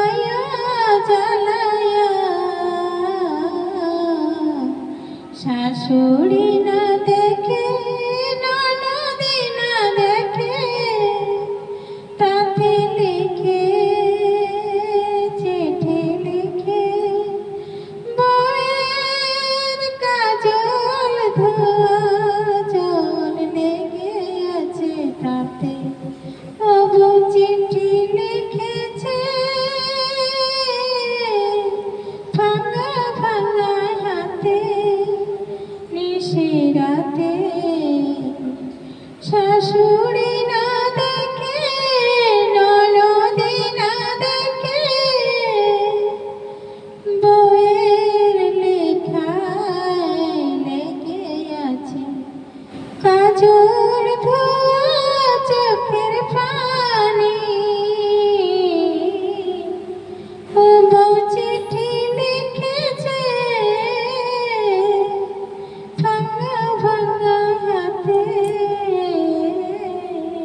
জ্বালায়া জ্বালায়া। শাশুড়ি না দেখে না দেখে তাতে চিঠি জল আছে তাতে চিঠি হাতে রাতে শাশুড়ি